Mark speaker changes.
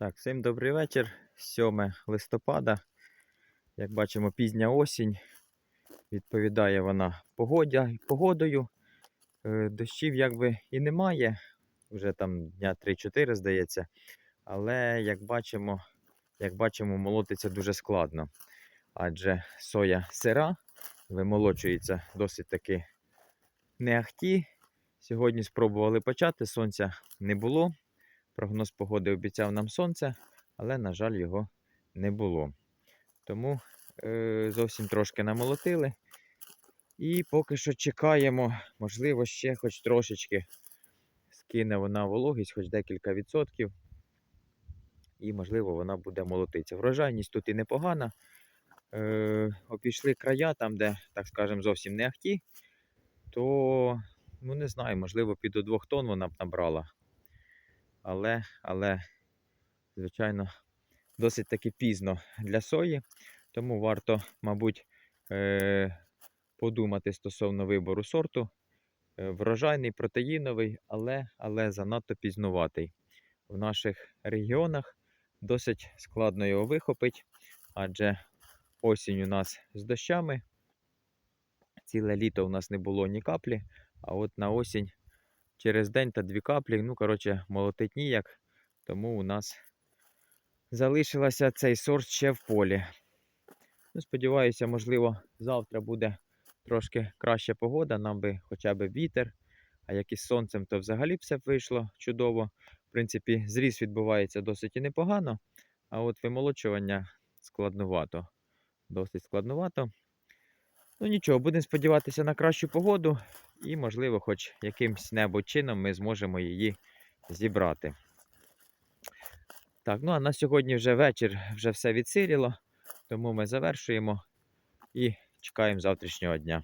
Speaker 1: Так, всім добрий вечір. 7 листопада. Як бачимо, пізня осінь. Відповідає вона погодя, погодою. Е, Дощів якби і немає. Вже там дня 3-4, здається. Але як бачимо, як бачимо, молотиться дуже складно. Адже соя сира вимолочується досить таки не ахті. Сьогодні спробували почати, сонця не було. Прогноз погоди обіцяв нам сонце, але, на жаль, його не було. Тому е, зовсім трошки намолотили. І поки що чекаємо, можливо, ще хоч трошечки скине вона вологість, хоч декілька відсотків. І, можливо, вона буде молотитися. Врожайність тут і непогана. Е, обійшли края, там, де, так скажемо, зовсім не ахті, то, ну не знаю, можливо, під до 2 тонн вона б набрала але, але, звичайно, досить таки пізно для сої, тому варто, мабуть, е- подумати стосовно вибору сорту. Е, Врожайний, протеїновий, але, але занадто пізнуватий. В наших регіонах досить складно його вихопити, адже осінь у нас з дощами. Ціле літо у нас не було ні каплі, а от на осінь через день та дві каплі. Ну, коротше, молотить ніяк. Тому у нас залишилося цей сорт ще в полі. Ну, сподіваюся, можливо, завтра буде трошки краща погода, нам би хоча б вітер. А як із сонцем, то взагалі все вийшло чудово. В принципі, зріс відбувається досить і непогано, а от вимолочування складнувато. Досить складнувато. Ну нічого, будемо сподіватися на кращу погоду і, можливо, хоч якимсь небудь чином ми зможемо її зібрати. Так, ну а на сьогодні вже вечір, вже все відсиріло, тому ми завершуємо і чекаємо завтрашнього дня.